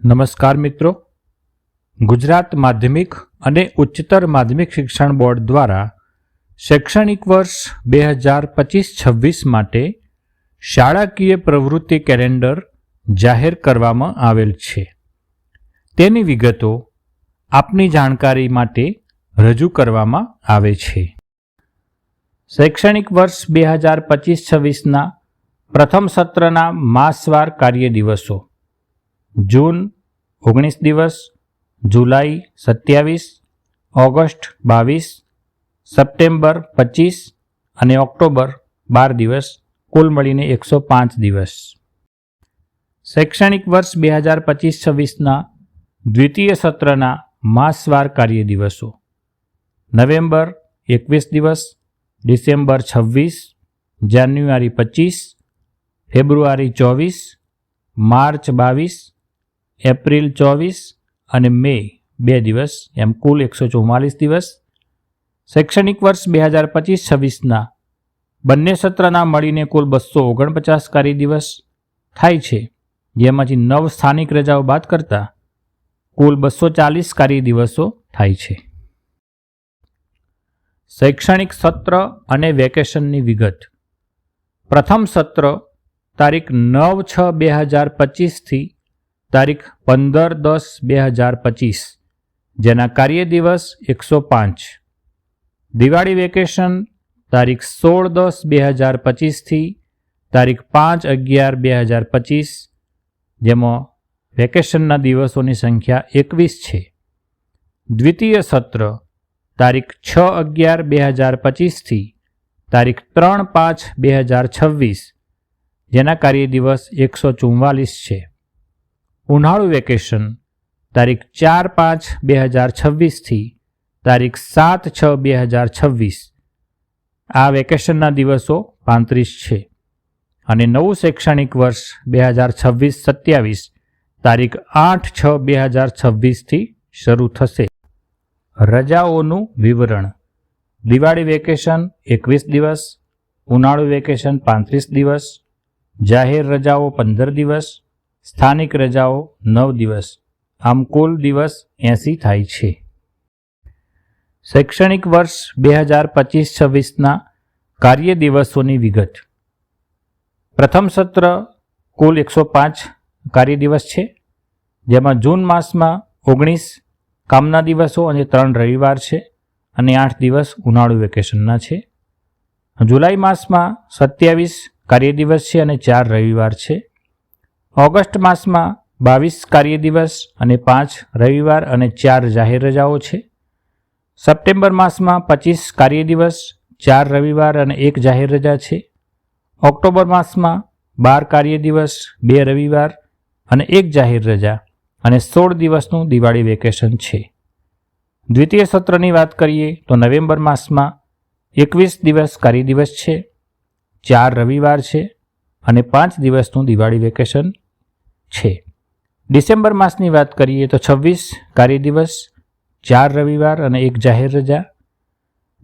નમસ્કાર મિત્રો. ગુજરાત માધ્યમિક અને ઉચ્ચતર માધ્યમિક શિક્ષણ બોર્ડ દ્વારા શૈક્ષણિક વર્ષ બે હજાર પચીસ છવ્વીસ માટે શાળાકીય પ્રવૃત્તિ કેલેન્ડર જાહેર કરવામાં આવેલ છે. તેની વિગતો આપની જાણકારી માટે રજૂ કરવામાં આવે છે. શૈક્ષણિક વર્ષ બે હજાર પચીસ છવ્વીસના પ્રથમ સત્રના માસવાર કાર્ય દિવસો જૂન ઓગણીસ દિવસ, જુલાઈ સત્યાવીસ, ઓગસ્ટ બાવીસ, સપ્ટેમ્બર પચીસ અને ઓક્ટોબર બાર દિવસ, કુલ મળીને એકસો પાંચ દિવસ. શૈક્ષણિક વર્ષ બે હજાર પચીસ છવ્વીસના દ્વિતીય સત્રના માસવાર કાર્ય દિવસો. નવેમ્બર એકવીસ દિવસ, ડિસેમ્બર છવ્વીસ, જાન્યુઆરી પચીસ, ફેબ્રુઆરી ચોવીસ, માર્ચ બાવીસ એપ્રિલ ચોવીસ અને મે બે દિવસ, એમ કુલ એકસો ચુમ્માલીસ દિવસ. શૈક્ષણિક વર્ષ બે હજાર પચીસ છવ્વીસના બંને સત્રના મળીને કુલ બસો ઓગણપચાસ કાર્ય દિવસ થાય છે, જેમાંથી નવ સ્થાનિક રજાઓ બાદ કરતાં કુલ બસો ચાલીસ કાર્ય દિવસો થાય છે. શૈક્ષણિક સત્ર અને વેકેશનની વિગત. પ્રથમ સત્ર તારીખ નવ છ બે હજાર પચીસથી તારીખ પંદર દસ બે હજાર પચીસ, જેના કાર્ય દિવસ એકસો પાંચ. દિવાળી વેકેશન તારીખ સોળ દસ બે હજાર પચીસથી તારીખ પાંચ અગિયાર બે હજાર પચીસ, જેમાં વેકેશનના દિવસોની સંખ્યા એકવીસ છે. દ્વિતીય સત્ર તારીખ છ અગિયાર બે હજાર પચીસથી તારીખ ત્રણ પાંચ બે હજાર છવ્વીસ, જેના કાર્ય દિવસ એકસો ચુમ્માલીસ છે. ઉનાળુ વેકેશન, તારીખ ચાર પાંચ બે હજાર છવ્વીસથી તારીખ સાત છ બે હજાર છવ્વીસ. આ વેકેશનના દિવસો પાંત્રીસ છે. અને નવું શૈક્ષણિક વર્ષ બે હજાર છવ્વીસ સત્યાવીસ, તારીખ આઠ છ બે હજાર છવ્વીસથી શરૂ થશે. રજાઓનું વિવરણ. દિવાળી વેકેશન એકવીસ દિવસ, ઉનાળુ વેકેશન પાંત્રીસ દિવસ, જાહેર રજાઓ પંદર દિવસ સ્થાનિક રજાઓ નવ દિવસ. આમ કુલ દિવસ એંસી થાય છે. શૈક્ષણિક વર્ષ બે હજાર પચીસ છવ્વીસના કાર્ય દિવસોની વિગત. પ્રથમ સત્ર કુલ એકસો પાંચ કાર્ય દિવસ છે. જેમાં જૂન માસમાં ઓગણીસ કામના દિવસો અને ત્રણ રવિવાર છે અને આઠ દિવસ ઉનાળુ વેકેશનના છે. જુલાઈ માસમાં સત્યાવીસ કાર્ય દિવસ છે અને ચાર રવિવાર છે. ઓગસ્ટ માસમાં બાવીસ કાર્ય દિવસ અને પાંચ રવિવાર અને ચાર જાહેર રજાઓ છે. સપ્ટેમ્બર માસમાં પચીસ કાર્ય દિવસ, ચાર રવિવાર અને એક જાહેર રજા છે. ઓક્ટોબર માસમાં બાર કાર્ય દિવસ, બે રવિવાર અને એક જાહેર રજા અને સોળ દિવસનું દિવાળી વેકેશન છે. દ્વિતીય સત્રની વાત કરીએ તો નવેમ્બર માસમાં એકવીસ દિવસ કાર્ય દિવસ છે, ચાર રવિવાર છે અને પાંચ દિવસનું દિવાળી વેકેશન છે. ડિસેમ્બર માસની વાત કરીએ તો છવ્વીસ કાર્ય દિવસ, ચાર રવિવાર અને એક જાહેર રજા.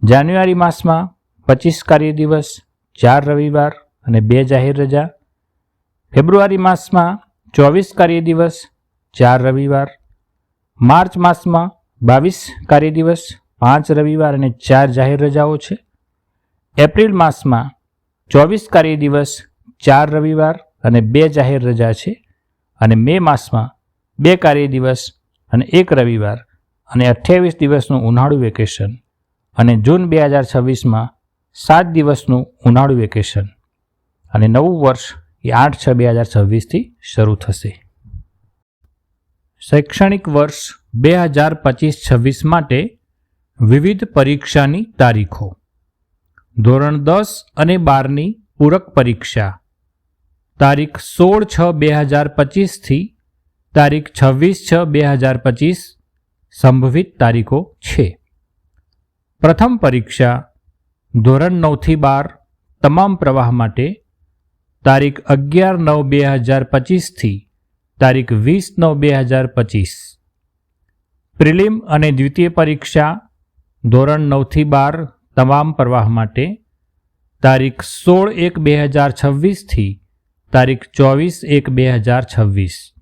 જાન્યુઆરી માસમાં પચીસ કાર્ય દિવસ, ચાર રવિવાર અને બે જાહેર રજા. ફેબ્રુઆરી માસમાં ચોવીસ કાર્ય દિવસ, ચાર રવિવાર. માર્ચ માસમાં બાવીસ કાર્ય દિવસ, પાંચ રવિવાર અને ચાર જાહેર રજાઓ છે. એપ્રિલ માસમાં ચોવીસ કાર્ય દિવસ, ચાર રવિવાર અને બે જાહેર રજા છે. અને મે માસમાં બે કાર્ય દિવસ અને એક રવિવાર અને અઠ્યાવીસ દિવસનું ઉનાળુ વેકેશન અને જૂન બે હજાર છવ્વીસમાં સાત દિવસનું ઉનાળુ વેકેશન. અને નવું વર્ષ એ આઠ છ બે હજાર છવ્વીસથી શરૂ થશે. શૈક્ષણિક વર્ષ બે હજાર પચીસ છવ્વીસ માટે વિવિધ પરીક્ષાની તારીખો. ધોરણ દસ અને બારની પૂરક પરીક્ષા. તારીખ સોળ છ બે હજાર પચીસથી તારીખ છવ્વીસ છ બે હજાર પચીસ સંભવિત તારીખો છે. પ્રથમ પરીક્ષા ધોરણ નવથી બાર તમામ પ્રવાહ માટે તારીખ અગિયાર નવ બે હજાર પચીસથી તારીખ વીસ નવ બે હજાર પચીસ. પ્રિલિમ અને દ્વિતીય પરીક્ષા ધોરણ નવથી બાર તમામ પ્રવાહ માટે તારીખ સોળ એક બે હજાર છવ્વીસથી તારીખ ચોવીસ એક બે હજાર છવ્વીસ.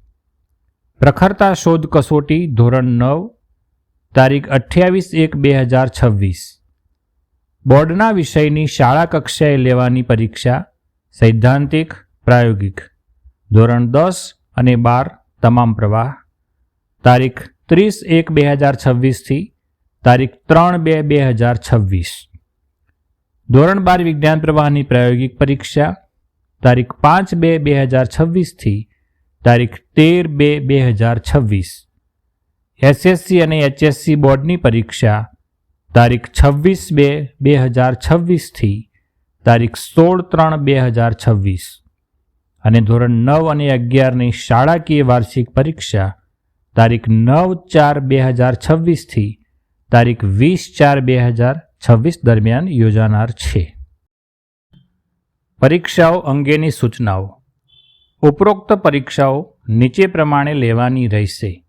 પ્રખરતા શોધ કસોટી ધોરણ નવ, તારીખ અઠ્યાવીસ એક બે હજાર છવ્વીસ. બોર્ડના વિષયની શાળા કક્ષાએ લેવાની પરીક્ષા સૈદ્ધાંતિક, પ્રાયોગિક. ધોરણ દસ અને બાર તમામ પ્રવાહ. તારીખ ત્રીસ એક બે હજાર છવ્વીસથી તારીખ ત્રણ બે બે હજાર છવ્વીસ. ધોરણ બાર વિજ્ઞાન પ્રવાહની પ્રાયોગિક પરીક્ષા તારીખ પાંચ બે બે હજાર છવ્વીસથી તારીખ તેર બે બે હજાર છવ્વીસ. એસએસસી અને એચએસસી બોર્ડની પરીક્ષા તારીખ છવ્વીસ બે બે હજાર છવ્વીસથી તારીખ સોળ ત્રણ બે હજાર છવ્વીસ. અને ધોરણ નવ અને અગિયારની શાળાકીય વાર્ષિક પરીક્ષા તારીખ નવ ચાર બે હજાર છવ્વીસથી તારીખ વીસ ચાર બે હજાર છવ્વીસ દરમિયાન યોજાનાર છે. પરીક્ષાઓ અંગેની સૂચનાઓ. ઉપરોક્ત પરીક્ષાઓ નીચે પ્રમાણે લેવાની રહેશે.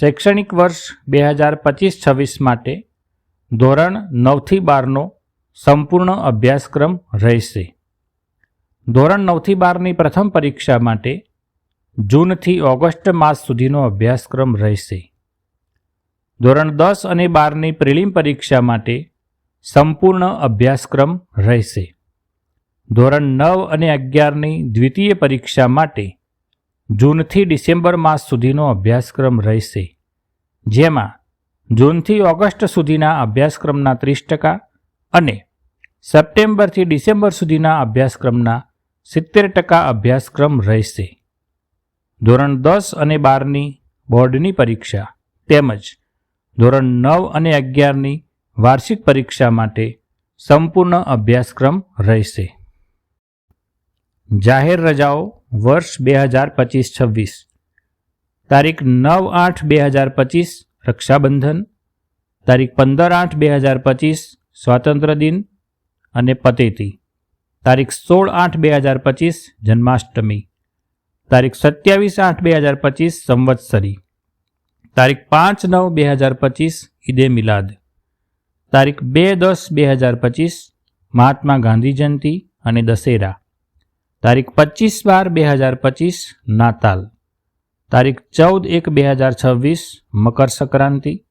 શૈક્ષણિક વર્ષ બે હજાર પચીસ છવ્વીસ માટે ધોરણ નવથી બારનો સંપૂર્ણ અભ્યાસક્રમ રહેશે. ધોરણ નવથી બારની પ્રથમ પરીક્ષા માટે જૂનથી ઓગસ્ટ માસ સુધીનો અભ્યાસક્રમ રહેશે. ધોરણ દસ અને બારની પ્રિલિમ પરીક્ષા માટે સંપૂર્ણ અભ્યાસક્રમ રહેશે. ધોરણ નવ અને અગિયારની દ્વિતીય પરીક્ષા માટે જૂનથી ડિસેમ્બર માસ સુધીનો અભ્યાસક્રમ રહેશે, જેમાં જૂનથી ઓગસ્ટ સુધીના અભ્યાસક્રમના ત્રીસ ટકા અને સપ્ટેમ્બરથી ડિસેમ્બર સુધીના અભ્યાસક્રમના સિત્તેર ટકા અભ્યાસક્રમ રહેશે. ધોરણ દસ અને બારની બોર્ડની પરીક્ષા તેમજ ધોરણ નવ અને અગિયારની વાર્ષિક પરીક્ષા માટે સંપૂર્ણ અભ્યાસક્રમ રહેશે. જાહેર રજાઓ વર્ષ બે હજાર પચીસ છવ્વીસ. તારીખ નવ આઠ બે હજાર પચીસ, રક્ષાબંધન. તારીખ પંદર આઠ બે હજાર પચીસ, સ્વાતંત્ર્ય દિન અને પતેતી તારીખ સોળ આઠ બે હજાર પચીસ, જન્માષ્ટમી. તારીખ સત્યાવીસ આઠ બે હજાર પચીસ, સંવત્સરી. તારીખ પાંચ નવ બે હજાર પચીસ, ઈદે મિલાદ. તારીખ બે દસ બે હજાર પચીસ, મહાત્મા ગાંધી જયંતિ અને દશેરા. તારીખ પચીસ બાર બે હજાર પચીસ, નાતાલ. તારીખ ચૌદ એક બે હજાર છવ્વીસ, મકર સંક્રાંતિ.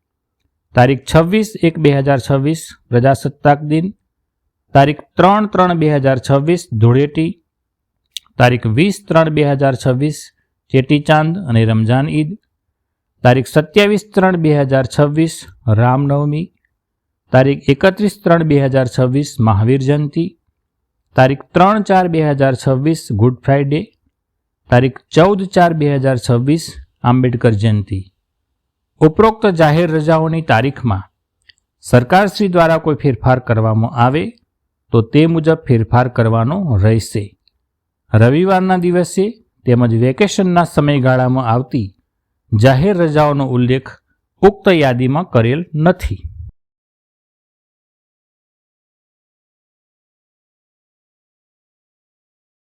તારીખ છવ્વીસ એક બે હજાર છવ્વીસ, પ્રજાસત્તાક દિન. તારીખ ત્રણ ત્રણ બે હજાર છવ્વીસ, ધૂળેટી. તારીખ વીસ ત્રણ બે હજાર છવ્વીસ ચેટીચાંદ અને રમઝાન ઈદ. તારીખ સત્યાવીસ ત્રણ બે હજાર છવ્વીસ, રામનવમી. તારીખ એકત્રીસ ત્રણ બે હજાર છવ્વીસ, મહાવીર જયંતિ. તારીખ ત્રણ ચાર બે હજાર છવ્વીસ, ગુડ ફ્રાઇડે. તારીખ ચૌદ ચાર બે હજાર છવ્વીસ, આંબેડકર જયંતિ. ઉપરોક્ત જાહેર રજાઓની તારીખમાં સરકારશ્રી દ્વારા કોઈ ફેરફાર કરવામાં આવે તો તે મુજબ ફેરફાર કરવાનો રહેશે. રવિવારના દિવસે તેમજ વેકેશનના સમયગાળામાં આવતી જાહેર રજાઓનો ઉલ્લેખ ઉક્ત યાદીમાં કરેલ નથી.